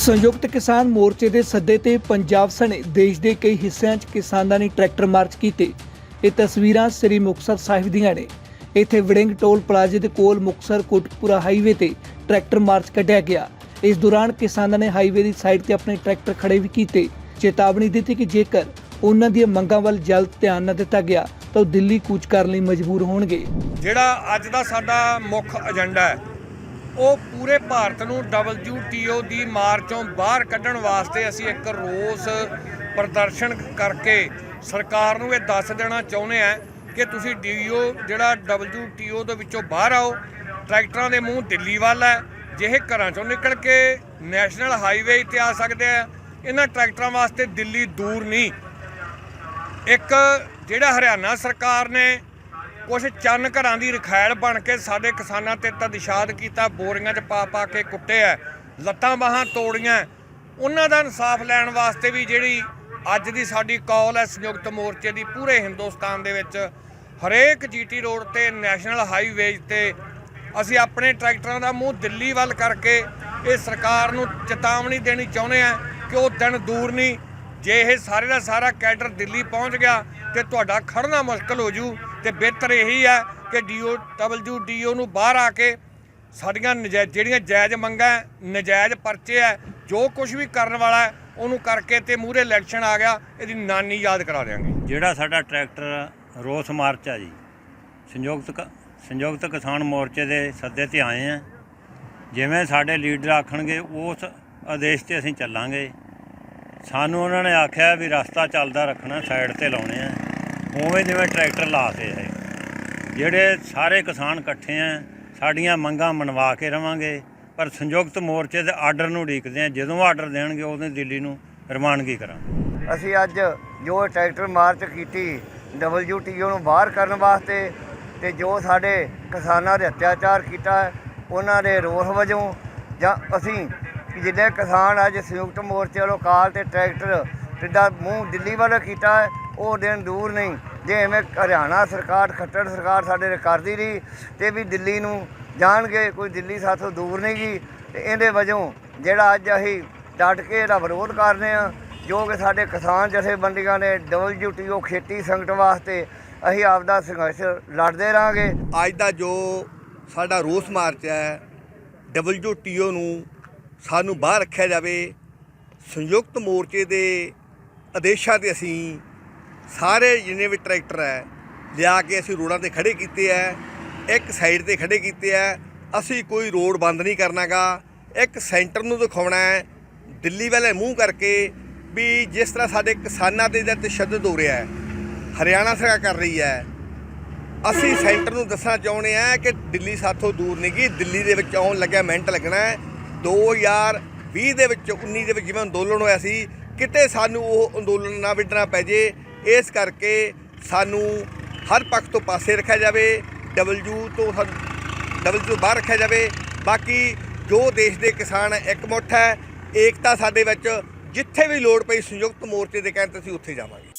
ਸੰਯੁਕਤ ਕਿਸਾਨ ਮੋਰਚੇ ਦੇ ਸੱਦੇ ਤੇ ਪੰਜਾਬ ਸਣੇ ਦੇਸ਼ ਦੇ ਕਈ ਹਿੱਸਿਆਂ 'ਚ ਕਿਸਾਨਾਂ ਨੇ ਟਰੈਕਟਰ ਮਾਰਚ ਕੀਤੇ। ਇਹ ਤਸਵੀਰਾਂ ਸ੍ਰੀ ਮੁਕਤਸਰ ਸਾਹਿਬ ਦੀਆਂ ਨੇ। ਇੱਥੇ ਵੜਿੰਗ ਟੋਲ ਪਲਾਜ਼ੇ ਦੇ ਕੋਲ ਮੁਕਤਸਰ ਕੋਟਪੁਰਾ ਹਾਈਵੇ ਤੇ ਟਰੈਕਟਰ ਮਾਰਚ ਕੱਢਿਆ ਗਿਆ। ਇਸ ਦੌਰਾਨ ਕਿਸਾਨਾਂ ਨੇ ਹਾਈਵੇ ਦੀ ਸਾਈਡ ਤੇ ਆਪਣੇ ਟਰੈਕਟਰ ਖੜੇ ਵੀ ਕੀਤੇ। ਚੇਤਾਵਨੀ ਦਿੱਤੀ ਕਿ ਜੇਕਰ ਉਹਨਾਂ ਦੀਆਂ ਮੰਗਾਂ ਵੱਲ ਜਲਦ ਧਿਆਨ ਨਾ ਦਿੱਤਾ ਗਿਆ, ਤਾਂ ਉਹ ਦਿੱਲੀ ਕੂਚ ਕਰਨ ਲਈ ਮਜਬੂਰ ਹੋਣਗੇ। ਜਿਹੜਾ ਅੱਜ ਦਾ ਸਾਡਾ ਮੁੱਖ ਏਜੰਡਾ ਹੈ ਉਹ ਪੂਰੇ ਭਾਰਤ ਨੂੰ WTO ਦੀ ਮਾਰ ਚੋਂ ਬਾਹਰ ਕੱਢਣ ਵਾਸਤੇ ਅਸੀਂ ਇੱਕ ਰੋਸ ਪ੍ਰਦਰਸ਼ਨ ਕਰਕੇ ਸਰਕਾਰ ਨੂੰ ਇਹ ਦੱਸ ਦੇਣਾ ਚਾਹੁੰਦੇ ਆ ਕਿ ਤੁਸੀਂ ਡੀਓ ਜਿਹੜਾ WTO ਦੇ ਵਿੱਚੋਂ ਬਾਹਰ ਆਓ, ਟਰੈਕਟਰਾਂ ਦੇ ਮੂੰਹ ਦਿੱਲੀ ਵੱਲ ਹੈ, ਜਿਹੇ ਘਰਾਂ ਚੋਂ ਨਿਕਲ ਕੇ ਨੈਸ਼ਨਲ ਹਾਈਵੇ ਤੇ ਆ ਸਕਦੇ ਆ, ਇਹਨਾਂ ਟਰੈਕਟਰਾਂ ਵਾਸਤੇ ਦਿੱਲੀ ਦੂਰ ਨਹੀਂ। ਇੱਕ ਜਿਹੜਾ ਹਰਿਆਣਾ ਸਰਕਾਰ ਨੇ ਕੁਝ ਚੰਨ ਘਰਾਂ ਦੀ ਰਖੈਲ ਬਣ ਕੇ ਸਾਡੇ ਕਿਸਾਨਾਂ ਤੇ ਤਦਿਸ਼ਾਦ ਕੀਤਾ, ਬੋਰੀਆਂ 'ਚ ਪਾ ਪਾ ਕੇ ਕੁੱਟਿਆ ਲੱਤਾਂ ਬਾਹਾਂ ਤੋੜੀਆਂ ਉਹਨਾਂ ਦਾ ਇਨਸਾਫ ਲੈਣ ਵਾਸਤੇ ਵੀ ਜਿਹੜੀ ਅੱਜ ਦੀ ਸਾਡੀ ਕਾਲ ਹੈ ਸੰਯੁਕਤ ਮੋਰਚੇ ਦੀ, ਪੂਰੇ ਹਿੰਦੁਸਤਾਨ ਦੇ ਵਿੱਚ ਹਰੇਕ ਜੀਟੀ ਰੋਡ ਤੇ, ਨੈਸ਼ਨਲ ਹਾਈਵੇਜ਼ ਤੇ ਅਸੀਂ ਆਪਣੇ ਟਰੈਕਟਰਾਂ ਦਾ ਮੂੰਹ ਦਿੱਲੀ ਵੱਲ ਕਰਕੇ ਇਹ ਸਰਕਾਰ ਨੂੰ ਚੇਤਾਵਨੀ ਦੇਣੀ ਚਾਹੁੰਦੇ ਆ ਕਿ ਉਹ ਦਿਨ ਦੂਰ ਨਹੀਂ, ਜੇ ਇਹ ਸਾਰੇ ਦਾ ਸਾਰਾ ਕੈਡਰ ਦਿੱਲੀ ਪਹੁੰਚ ਗਿਆ ਤੇ ਤੁਹਾਡਾ ਖੜਨਾ ਮੁਸ਼ਕਲ ਹੋ ਜੂ ਤੇ ਬਿਹਤਰ ਇਹੀ ਹੈ ਕਿ ਡੀਓ WDO ਨੂੰ ਬਾਹਰ ਆ ਕੇ ਸਾਡੀਆਂ ਨਜਾਇਜ਼ ਜਿਹੜੀਆਂ ਜਾਇਜ਼ ਮੰਗਾਂ ਨਜਾਇਜ਼ ਪਰਚੇ ਹੈ, ਜੋ ਕੁਝ ਵੀ ਕਰਨ ਵਾਲਾ ਹੈ, ਉਹਨੂੰ ਕਰਕੇ ਤੇ ਮੂਹਰੇ ਇਲੈਕਸ਼ਨ ਆ ਗਿਆ, ਇਹਦੀ ਨਾਨੀ ਯਾਦ ਕਰਾ ਦਿਆਂਗੇ। ਜਿਹੜਾ ਸਾਡਾ ਟਰੈਕਟਰ ਰੋਸ ਮਾਰਚ ਆ ਜੀ, ਸੰਯੁਕਤ ਕ- ਸੰਯੁਕਤ ਕਿਸਾਨ ਮੋਰਚੇ ਦੇ ਸੱਦੇ ਤੇ ਆਏ ਆ, ਜਿਵੇਂ ਸਾਡੇ ਲੀਡਰ ਆਖਣਗੇ, ਉਸ ਆਦੇਸ਼ ਤੇ ਅਸੀਂ ਚੱਲਾਂਗੇ। ਸਾਨੂੰ ਉਹਨਾਂ ਨੇ ਆਖਿਆ ਵੀ ਰਸਤਾ ਚੱਲਦਾ ਰੱਖਣਾ, ਸਾਈਡ ਤੇ ਲਾਉਣੇ ਆ। ਉਵੇਂ ਜਿਵੇਂ ਟਰੈਕਟਰ ਲਾਤੇ ਹੈ ਜਿਹੜੇ ਸਾਰੇ ਕਿਸਾਨ ਇਕੱਠੇ ਆ ਸਾਡੀਆਂ ਮੰਗਾਂ ਮਨਵਾ ਕੇ ਰਵਾਂਗੇ ਪਰ ਸੰਯੁਕਤ ਮੋਰਚੇ ਦੇ ਆਰਡਰ ਨੂੰ ਉਡੀਕਦੇ ਆ ਜਦੋਂ ਆਰਡਰ ਦੇਣਗੇ ਉਦੋਂ ਦਿੱਲੀ ਨੂੰ ਰਵਾਨਗੀ ਕਰਾਂਗੇ। ਅਸੀਂ ਅੱਜ ਜੋ ਟਰੈਕਟਰ ਮਾਰਚ ਕੀਤੀ WTO ਨੂੰ ਬਾਹਰ ਕਰਨ ਵਾਸਤੇ ਤੇ ਜੋ ਸਾਡੇ ਕਿਸਾਨਾਂ ਦੇ ਅਤਿਆਚਾਰ ਕੀਤਾ ਹੈ, ਉਹਨਾਂ ਦੇ ਰੋਸ ਵਜੋਂ ਜਾਂ ਅਸੀਂ ਕਿ ਜਿਹੜੇ ਕਿਸਾਨ ਅੱਜ ਸੰਯੁਕਤ ਮੋਰਚੇ ਵੱਲੋਂ ਕਾਲ ਤੇ ਟਰੈਕਟਰ ਟਿੱਡਾ ਮੂੰਹ ਦਿੱਲੀ ਵੱਲ ਕੀਤਾ ਹੈ, ਉਹ ਦਿਨ ਦੂਰ ਨਹੀਂ। ਜੇ ਐਵੇਂ ਹਰਿਆਣਾ ਸਰਕਾਰ, ਖੱਟੜ ਸਰਕਾਰ ਸਾਡੇ ਨਾਲ ਕਰਦੀ ਰਹੀ, ਤੇ ਵੀ ਦਿੱਲੀ ਨੂੰ ਜਾਣਗੇ, ਕੋਈ ਦਿੱਲੀ ਸਾਥੋਂ ਦੂਰ ਨਹੀਂ ਗਈ ਤੇ ਇਹਦੇ ਵਜੋਂ ਜਿਹੜਾ ਅੱਜ ਅਸੀਂ ਡਟ ਕੇ ਇਹਦਾ ਵਿਰੋਧ ਕਰਦੇ ਆ ਜੋ ਕਿ ਸਾਡੇ ਕਿਸਾਨ ਜਥੇਬੰਦੀਆਂ ਨੇ WTO ਖੇਤੀ ਸੰਕਟ ਵਾਸਤੇ ਅਸੀਂ ਆਪਦਾ ਸੰਘਰਸ਼ ਲੜਦੇ ਰਹਾਂਗੇ। ਅੱਜ ਦਾ ਜੋ ਸਾਡਾ ਰੋਸ ਮਾਰਚ ਹੈ WTO ਨੂੰ ਸਾਨੂੰ ਬਾਹਰ ਰੱਖਿਆ ਜਾਵੇ, ਸੰਯੁਕਤ ਮੋਰਚੇ ਦੇ ਆਦੇਸ਼ਾਂ ਤੇ ਅਸੀਂ ਸਾਰੇ ਜਿੰਨੇ ਵੀ ਟਰੈਕਟਰ ਹੈ, ਲਿਆ ਕੇ ਅਸੀਂ ਰੋਡਾਂ ਤੇ ਖੜੇ ਕੀਤੇ ਹੈ, ਇੱਕ ਸਾਈਡ ਤੇ ਖੜੇ ਕੀਤੇ ਹੈ, ਅਸੀਂ ਕੋਈ ਰੋਡ ਬੰਦ ਨਹੀਂ ਕਰਨਾਗਾ ਇੱਕ ਸੈਂਟਰ ਨੂੰ ਦਿਖਾਉਣਾ ਹੈ, ਦਿੱਲੀ ਵਾਲੇ ਮੂੰਹ ਕਰਕੇ ਵੀ ਜਿਸ ਤਰ੍ਹਾਂ ਸਾਡੇ ਕਿਸਾਨਾਂ ਤੇ ਤਸ਼ੱਦਦ ਹੋ ਰਿਹਾ ਹੈ, ਹਰਿਆਣਾ ਸਰਕਾਰ ਕਰ ਰਹੀ ਹੈ। ਅਸੀਂ ਸੈਂਟਰ ਨੂੰ ਦੱਸਣਾ ਚਾਹੁੰਦੇ ਆ ਕਿ ਦਿੱਲੀ ਸਾਥੋਂ ਦੂਰ ਨਹੀਂ ਗਈ ਦਿੱਲੀ ਦੇ ਵਿੱਚ ਆਉਣ ਲੱਗਿਆ ਮਿੰਟ ਲੱਗਣਾ ਹੈ। 2020 ਦੇ ਵਿੱਚ 19 ਦੇ ਵਿੱਚ ਜਿਵੇਂ ਅੰਦੋਲਨ ਹੋਇਆ ਸੀ, ਕਿਤੇ ਸਾਨੂੰ ਉਹ ਅੰਦੋਲਨ ਨਾ ਵਿੱਢਣਾ ਪੈ ਜੇ ਇਸ ਕਰਕੇ ਸਾਨੂੰ ਹਰ ਪੱਖ ਤੋਂ ਪਾਸੇ ਰੱਖਿਆ ਜਾਵੇ ਡਬਲਯੂ ਤੋਂ ਡਬਲਯੂ ਤੋਂ ਬਾਹਰ ਰੱਖਿਆ ਜਾਵੇ। ਬਾਕੀ ਜੋ ਦੇਸ਼ ਦੇ ਕਿਸਾਨ ਹੈ, ਇਕਮੁੱਠ ਹੈ ਏਕਤਾ ਸਾਡੇ ਵਿੱਚ ਜਿੱਥੇ ਵੀ ਲੋੜ ਪਈ ਸੰਯੁਕਤ ਮੋਰਚੇ ਦੇ ਕਹਿਣ ਤੇ ਅਸੀਂ ਉੱਥੇ ਜਾਵਾਂਗੇ।